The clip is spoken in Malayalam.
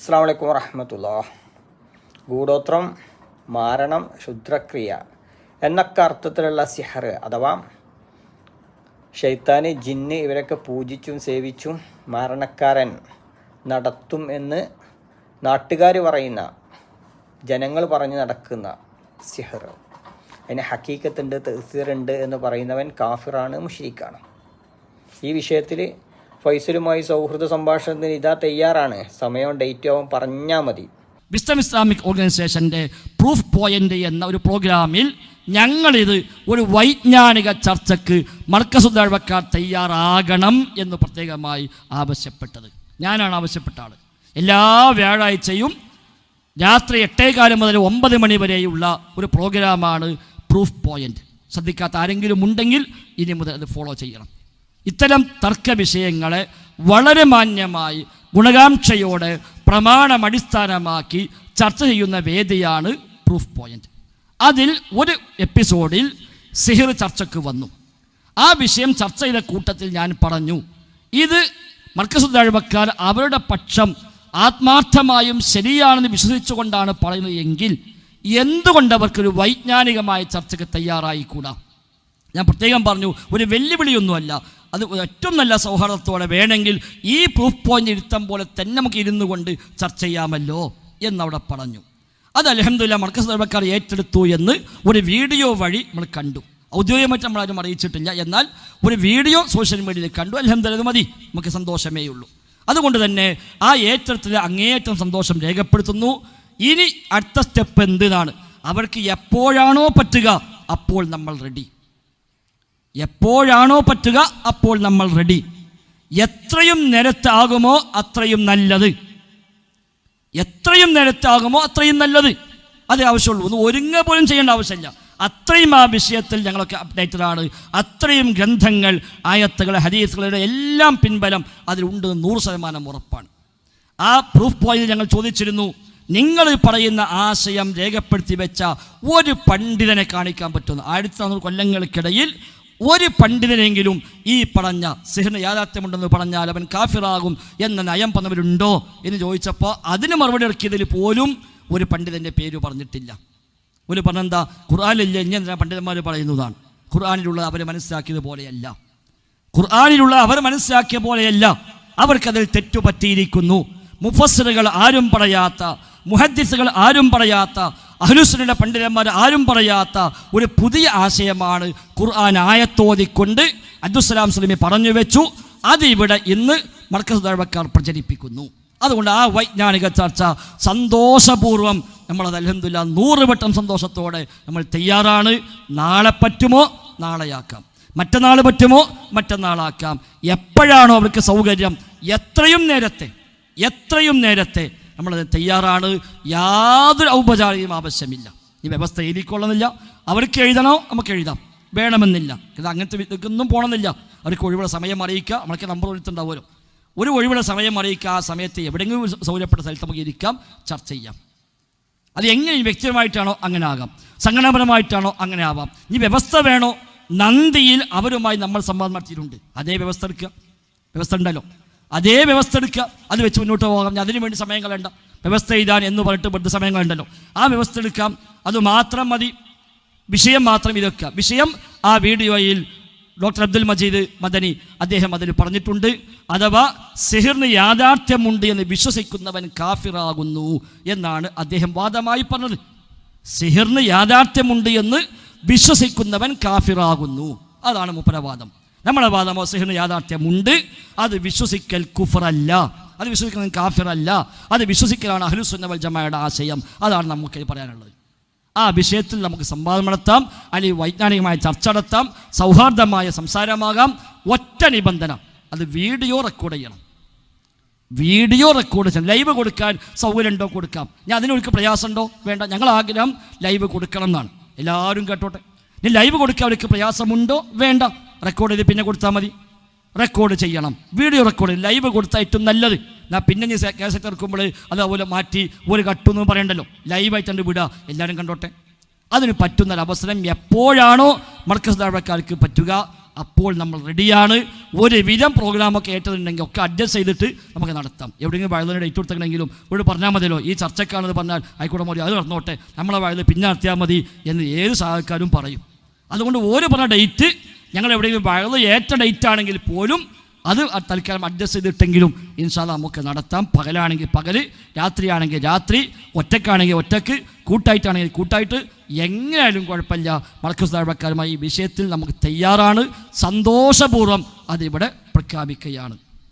അസ്സാം വലൈക്കും ഗൂഢോത്രം മാരണം ശുദ്രക്രിയ എന്നൊക്കെ അർത്ഥത്തിലുള്ള സിഹർ അഥവാ ഷെയ്ത്താന് ജിന്ന് ഇവരൊക്കെ പൂജിച്ചും സേവിച്ചും മരണക്കാരൻ നടത്തും എന്ന് നാട്ടുകാർ പറയുന്ന ജനങ്ങൾ പറഞ്ഞ് നടക്കുന്ന സിഹർ. അതിന് ഹക്കീക്കത്തുണ്ട് തെസീറുണ്ട് എന്ന് പറയുന്നവൻ കാഫിറാണ് മുഷീഖാണ് ഈ വിഷയത്തിൽ ഫൈസലുമായി സൗഹൃദ സംഭാഷണത്തിന് ഇതാ തയ്യാറാണ്. സമയവും ഡേറ്റും അവൻ പറഞ്ഞാൽ മതി. വിസ്റ്റം ഇസ്ലാമിക് ഓർഗനൈസേഷന്റെ പ്രൂഫ് പോയിന്റ് എന്ന ഒരു പ്രോഗ്രാമിൽ ഞങ്ങളിത് ഒരു വൈജ്ഞാനിക ചർച്ചയ്ക്ക് മർക്കസുദ്ധാഴ്വക്കാർ തയ്യാറാകണം എന്ന് പ്രത്യേകമായി ആവശ്യപ്പെട്ടത്. ഞാനാണ് ആവശ്യപ്പെട്ട ആൾ എല്ലാ വ്യാഴാഴ്ചയും രാത്രി എട്ടേകാലം മുതൽ ഒമ്പത് മണി വരെയുള്ള ഒരു പ്രോഗ്രാമാണ് പ്രൂഫ് പോയിന്റ് ശ്രദ്ധിക്കാത്ത ആരെങ്കിലും ഉണ്ടെങ്കിൽ ഇനി മുതൽ അത് ഫോളോ ചെയ്യണം. ഇത്തരം തർക്ക വിഷയങ്ങളെ വളരെ മാന്യമായി ഗുണകാംക്ഷയോടെ പ്രമാണമടിസ്ഥാനമാക്കി ചർച്ച ചെയ്യുന്ന വേദിയാണ് പ്രൂഫ് പോയിന്റ്. അതിൽ ഒരു എപ്പിസോഡിൽ സിഹിർ ചർച്ചയ്ക്ക് വന്നു. ആ വിഷയം ചർച്ച ചെയ്ത കൂട്ടത്തിൽ ഞാൻ പറഞ്ഞു ഇത് മർക്കസുദ്ധാഴ്വക്കാർ അവരുടെ പക്ഷം ആത്മാർത്ഥമായും ശരിയാണെന്ന് വിശ്വസിച്ചുകൊണ്ടാണ് പറയുന്നത് എങ്കിൽ എന്തുകൊണ്ട് അവർക്കൊരു വൈജ്ഞാനികമായ ചർച്ചയ്ക്ക് തയ്യാറായിക്കൂടാ? ഞാൻ പ്രത്യേകം പറഞ്ഞു ഒരു വെല്ലുവിളിയൊന്നുമല്ല. അത് ഏറ്റവും നല്ല സൗഹാർദ്ദത്തോടെ വേണമെങ്കിൽ ഈ പ്രൂഫ് പോയിന്റ് ഇരുത്തം പോലെ തന്നെ നമുക്ക് ഇരുന്നു കൊണ്ട് ചർച്ച ചെയ്യാമല്ലോ എന്നവിടെ പറഞ്ഞു. അത് അലഹമില്ല മർക്കസ് സർവക്കാർ ഏറ്റെടുത്തു എന്ന് ഒരു വീഡിയോ വഴി നമ്മൾ കണ്ടു. ഔദ്യോഗികമായിട്ട് നമ്മളാരും അറിയിച്ചിട്ടില്ല. എന്നാൽ ഒരു വീഡിയോ സോഷ്യൽ മീഡിയയിൽ കണ്ടു. അലഹമില്ല മതി. നമുക്ക് സന്തോഷമേ ഉള്ളൂ. അതുകൊണ്ട് തന്നെ ആ ഏറ്റെടുത്തിൽ അങ്ങേയറ്റം സന്തോഷം രേഖപ്പെടുത്തുന്നു. ഇനി അടുത്ത സ്റ്റെപ്പ് എന്തിനാണ് അവർക്ക് എപ്പോഴാണോ പറ്റുക അപ്പോൾ നമ്മൾ റെഡി എപ്പോഴാണോ പറ്റുക അപ്പോൾ നമ്മൾ റെഡി എത്രയും നിരത്താകുമോ അത്രയും നല്ലത്. എത്രയും നിരത്താകുമോ അത്രയും നല്ലത്. അതേ ആവശ്യമുള്ളൂ. ഒന്ന് ഒരുങ്ങ പോലും ചെയ്യേണ്ട ആവശ്യമില്ല. അത്രയും ആ വിഷയത്തിൽ ഞങ്ങളൊക്കെ അപ്ഡേറ്റഡ് ആണ്. അത്രയും ഗ്രന്ഥങ്ങൾ ആയത്തുകൾ ഹരീസുകളുടെ എല്ലാം പിൻബലം അതിലുണ്ട് നൂറ് ശതമാനം ഉറപ്പാണ്. ആ പ്രൂഫ് പോയിന്റ് ഞങ്ങൾ ചോദിച്ചിരുന്നു നിങ്ങൾ പറയുന്ന ആശയം രേഖപ്പെടുത്തി വെച്ച ഒരു പണ്ഡിതനെ കാണിക്കാൻ പറ്റുന്നു ആയിരത്തി നാനൂറ് കൊല്ലങ്ങൾക്കിടയിൽ ഒരു പണ്ഡിതനെങ്കിലും ഈ പറഞ്ഞ സിഹിന് യാഥാർത്ഥ്യമുണ്ടെന്ന് പറഞ്ഞാൽ അവൻ കാഫിറാകും എന്ന നയം പറഞ്ഞവരുണ്ടോ എന്ന് ചോദിച്ചപ്പോൾ അതിന് മറുപടി ഇറക്കിയതിൽ പോലും ഒരു പണ്ഡിതന്റെ പേര് പറഞ്ഞിട്ടില്ല. ഒരു പറഞ്ഞെന്താ ഖുർആാനില്ല ഇങ്ങനെ പണ്ഡിതന്മാർ പറയുന്നതാണ്? ഖുർആാനിലുള്ള അവർ മനസ്സിലാക്കിയത് പോലെയല്ല. ഖുർആാനിലുള്ള അവർ മനസ്സിലാക്കിയ പോലെയല്ല. അവർക്കതിൽ തെറ്റുപറ്റിയിരിക്കുന്നു. മുഫസ്സറുകൾ ആരും പറയാത്ത മുഹദ്ദിസുകൾ ആരും പറയാത്ത അഹ്ലുസുനയുടെ പണ്ഡിതന്മാർ ആരും പറയാത്ത ഒരു പുതിയ ആശയമാണ് ഖുർആൻ ആയത്തോതിക്കൊണ്ട് അബ്ദുസ്സലാം സ്വലമി പറഞ്ഞു വെച്ചു. അതിവിടെ ഇന്ന് മർക്കസ് ദഴവക്കാർ പ്രചരിപ്പിക്കുന്നു. അതുകൊണ്ട് ആ വൈജ്ഞാനിക ചർച്ച സന്തോഷപൂർവം നമ്മളത് അലഹമില്ല നൂറ് വട്ടം സന്തോഷത്തോടെ നമ്മൾ തയ്യാറാണ്. നാളെ പറ്റുമോ? നാളെയാക്കാം. മറ്റന്നാൾ പറ്റുമോ? മറ്റന്നാളാക്കാം. എപ്പോഴാണോ അവർക്ക് സൗകര്യം? എത്രയും നേരത്തെ എത്രയും നേരത്തെ നമ്മളത് തയ്യാറാണ്. യാതൊരു ഔപചാരികയും ആവശ്യമില്ല. ഈ വ്യവസ്ഥ എഴുതിക്കൊള്ളുന്നില്ല. അവർക്ക് എഴുതണോ? നമുക്ക് എഴുതാം. വേണമെന്നില്ല. ഇത് അങ്ങനത്തെ ഇതൊന്നും പോകണമെന്നില്ല അവർക്ക് ഒഴിവുള്ള സമയം അറിയിക്കുക. നമ്മളൊക്കെ നമ്പർ കൊടുത്തിട്ടുണ്ടാവുമല്ലോ. ഒരു ഒഴിവുള്ള സമയം അറിയിക്കുക. ആ സമയത്ത് എവിടെയെങ്കിലും സൗകര്യപ്പെട്ട സ്ഥലത്ത് നമുക്ക് ഇരിക്കാം ചർച്ച ചെയ്യാം. അത് എങ്ങനെ വ്യക്തിപരമായിട്ടാണോ അങ്ങനെ ആകാം. സംഘടനാപരമായിട്ടാണോ അങ്ങനെ ആവാം. ഈ വ്യവസ്ഥ വേണോ? നന്ദിയിൽ അവരുമായി നമ്മൾ സംവാദം നടത്തിയിട്ടുണ്ട്. അതേ വ്യവസ്ഥ എടുക്കുക. വ്യവസ്ഥ ഉണ്ടല്ലോ. അതേ വ്യവസ്ഥ എടുക്കുക. അത് വെച്ച് മുന്നോട്ട് പോകാം. ഞാൻ അതിനു വേണ്ടി സമയം കളയണ്ട. വ്യവസ്ഥ എഴുതാൻ എന്ന് പറഞ്ഞിട്ട് വെറുതെ സമയം കളയണ്ടല്ലോ. ആ വ്യവസ്ഥ എടുക്കാം. അത് മാത്രം മതി. വിഷയം മാത്രം ഇതൊക്കെ വിഷയം ആ വീഡിയോയിൽ ഡോക്ടർ അബ്ദുൽ മജീദ് മദനി അദ്ദേഹം അതിൽ പറഞ്ഞിട്ടുണ്ട്. അഥവാ സെഹിറിന് യാഥാർത്ഥ്യമുണ്ട് എന്ന് വിശ്വസിക്കുന്നവൻ കാഫിറാകുന്നു എന്നാണ് അദ്ദേഹം വാദമായി പറഞ്ഞത്. സെഹിറിന് യാഥാർത്ഥ്യമുണ്ട് എന്ന് വിശ്വസിക്കുന്നവൻ കാഫിറാകുന്നു. അതാണ് മുപ്പരവാദം. നമ്മളെ വാദം സിഹിറിന് യാഥാർത്ഥ്യമുണ്ട്. അത് വിശ്വസിക്കൽ കുഫറല്ല. അത് വിശ്വസിക്കുന്നത് കാഫിറല്ല. അത് വിശ്വസിക്കലാണ് അഹ്ലുസുന്നവൽ ജമായുടെ ആശയം. അതാണ് നമുക്ക് പറയാനുള്ളത്. ആ വിഷയത്തിൽ നമുക്ക് സംവാദം നടത്താം. അല്ലെങ്കിൽ വൈജ്ഞാനികമായ ചർച്ച നടത്താം. സൗഹാർദ്ദമായ സംസാരമാകാം. ഒറ്റ നിബന്ധന. അത് വീഡിയോ റെക്കോർഡ് ചെയ്യണം. വീഡിയോ റെക്കോർഡ് ചെയ്യണം. ലൈവ് കൊടുക്കാൻ സൗകര്യമുണ്ടോ കൊടുക്കാം. ഞാൻ അതിനൊരു പ്രയാസമുണ്ടോ? വേണ്ട. ഞങ്ങൾ ആഗ്രഹം ലൈവ് കൊടുക്കണം എന്നാണ് എല്ലാവരും കേട്ടോട്ടെ. ഇനി ലൈവ് കൊടുക്കാൻ അവർക്ക് പ്രയാസമുണ്ടോ? വേണ്ട. റെക്കോർഡ് ചെയ്ത് പിന്നെ കൊടുത്താൽ മതി. റെക്കോർഡ് ചെയ്യണം. വീഡിയോ റെക്കോർഡ് ലൈവ് കൊടുത്താൽ ഏറ്റവും നല്ലത്. ഞാൻ പിന്നെ ഞാൻ കേസറ്റ് ഇറക്കുമ്പോൾ അതേപോലെ മാറ്റി ഒരു കട്ടൊന്നും പറയണ്ടല്ലോ. ലൈവായിട്ടുണ്ട് വിടുക എല്ലാവരും കണ്ടോട്ടെ. അതിന് പറ്റുന്ന ഒരു അവസരം എപ്പോഴാണോ മർക്കസ് ദാഴ്വക്കാർക്ക് പറ്റുക അപ്പോൾ നമ്മൾ റെഡിയാണ് ഒരു വിധം പ്രോഗ്രാമൊക്കെ ഏറ്റതുണ്ടെങ്കിൽ ഒക്കെ അഡ്ജസ്റ്റ് ചെയ്തിട്ട് നമുക്ക് നടത്താം. എവിടെയെങ്കിലും വയലിന് ഡേറ്റ് കൊടുത്തെങ്കിലും ഇവിടെ പറഞ്ഞാൽ മതിയല്ലോ. ഈ ചർച്ചക്കാണെന്ന് പറഞ്ഞാൽ ആയിക്കോട്ടെ മതി അത് നടന്നോട്ടെ. നമ്മളെ വയലിൽ പിന്നെ നടത്തിയാൽ മതി എന്ന് ഏത് സഹായക്കാരും പറയും. അതുകൊണ്ട് ഓരോ പറഞ്ഞ ഡേറ്റ് ഞങ്ങൾ എവിടെയെങ്കിലും വയറ് ഏറ്റ ഡേറ്റ് ആണെങ്കിൽ പോലും അത് തൽക്കാലം അഡ്ജസ്റ്റ് ചെയ്തിട്ടെങ്കിലും ഇൻഷാല്ല നമുക്ക് നടത്താം. പകലാണെങ്കിൽ പകൽ രാത്രിയാണെങ്കിൽ രാത്രി ഒറ്റക്കാണെങ്കിൽ ഒറ്റയ്ക്ക് കൂട്ടായിട്ടാണെങ്കിൽ കൂട്ടായിട്ട്. എങ്ങനെയായാലും കുഴപ്പമില്ല. മലക്കസ് താഴ്വക്കാരുമായി ഈ വിഷയത്തിൽ നമുക്ക് തയ്യാറാണ്. സന്തോഷപൂർവം അതിവിടെ പ്രഖ്യാപിക്കുകയാണ്.